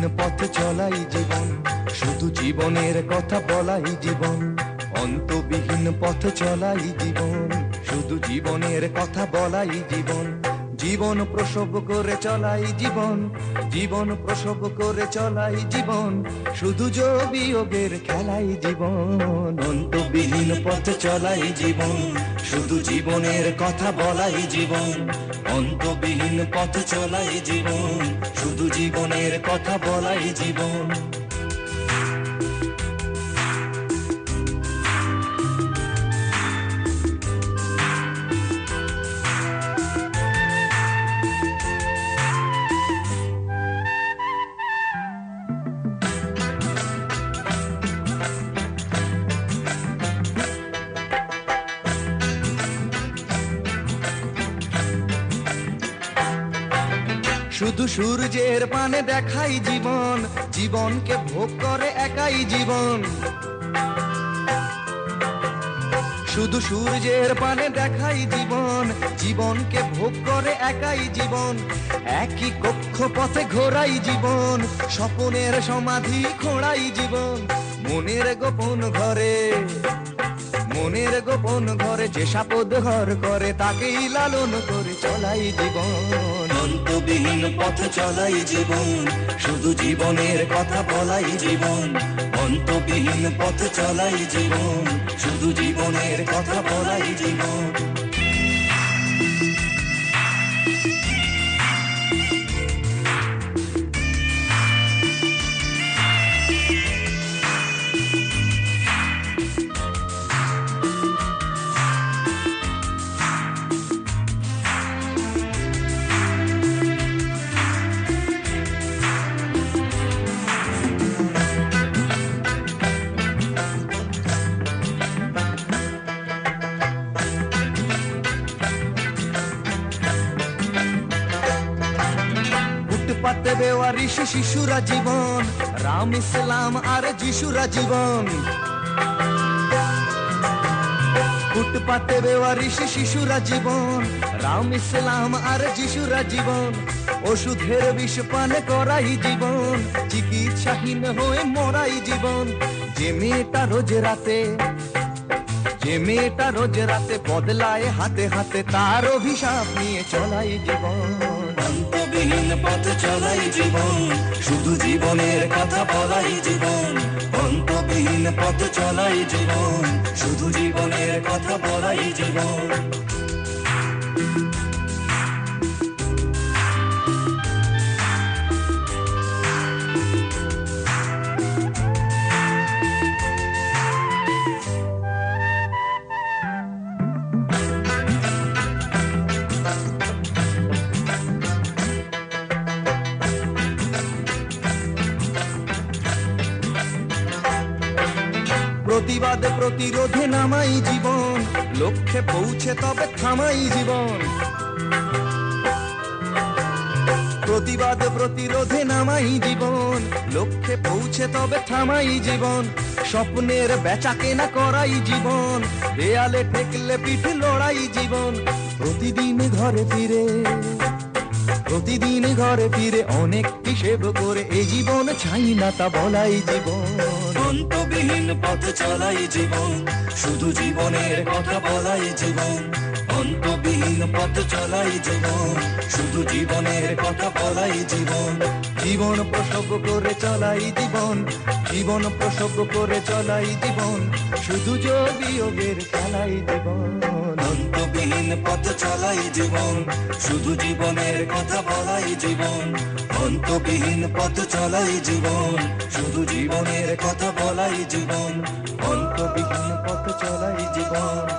বিভিন্ন পথে চলাই জীবন? শুধু জীবনের কথা বলাই জীবন। অন্তবিহীন পথে চলাই জীবন। শুধু জীবনের কথা বলাই জীবন। জীবন প্রসব করে চলাই জীবন জীবন প্রসব করে চলাই জীবন, শুধু যোগের খেলাই জীবন, অন্তবিহীন পথে চলাই জীবন, শুধু জীবনের কথা বলাই জীবন, অন্তবিহীন পথ চলাই জীবন, শুধু জীবনের কথা বলাই জীবন। শুধু সূর্যের পানে দেখাই জীবন, জীবনকে ভোগ করে একাই জীবন। শুধু সূর্যের পানে দেখাই জীবন, জীবনকে ভোগ করে একাই জীবন। একই কক্ষ পথে ঘোরাই জীবন, স্বপনের সমাধি খোঁড়াই জীবন। মনের গোপন ঘরে মনের গোপন ঘরে যে সাপদ ঘর করে, তাকেই লালন করে চলাই জীবন। অন্তবিহীন পথ চলাই জীবন, শুধু জীবনের কথা বলাই জীবন। অন্তবিহীন পথ চলাই জীবন, শুধু জীবনের কথা বলাই জীবন। ফুটপাতে বেওয়া ঋষি শিশুরা জীবন। রাম ইসলাম আর যিশুরা জীবন। ফুটপাতে বেওয়া ঋষি শিশুরা জীবন। রাম ইসলাম আর যিশুরা জীবন। ওষুধের বিষ পান করাই জীবন। চিকিৎসাহীন হয়ে মরাই জীবন। যে মেয়েটা রোজ রাতে, যে মেয়েটা রোজ রাতে বদলায় হাতে হাতে তার অভিশাপ নিয়ে চলাই জীবন। অন্তবিহীন পথ চলাই জীবন, শুধু জীবনের কথা বলাই জীবন অন্তবিহীন পথ চলাই জীবন, শুধু জীবনের কথা বলাই জীবন। প্রতিবাদ প্রতিরোধে নামাই জীবন। লক্ষ্যে পৌঁছে তবে থামাই জীবন। প্রতিবাদ প্রতিরোধে নামাই জীবন। লক্ষ্যে পৌঁছে তবে থামাই জীবন। স্বপ্নের বেচা কেনা করাই জীবন। দেয়ালে ঠেকলে পিঠ লড়াই জীবন। প্রতিদিন ঘরে ফিরে, প্রতিদিন ঘরে ফিরে অনেক হিসেব করে এই জীবন ছাই না তা বলাই জীবন। অন্তবিহীন পথ চলাই জীবন, শুধু জীবনের কথা বলাই জীবন। অন্তবিহীন পথ চলাই জীবন, শুধু জীবনের কথা বলাই জীবন। জীবন প্রসব করে চলাই জীবন জীবন প্রসব করে চলাই জীবন, শুধু যোগের খেলাই জীবন। অন্তবিহীন পথ চলাই জীবন, শুধু জীবনের কথা বলাই জীবন। অন্তবিহীন পথ চলাই জীবন জীবনের কথা বলাই জীবন অন্তবিহীন পথ চলাই জীবন।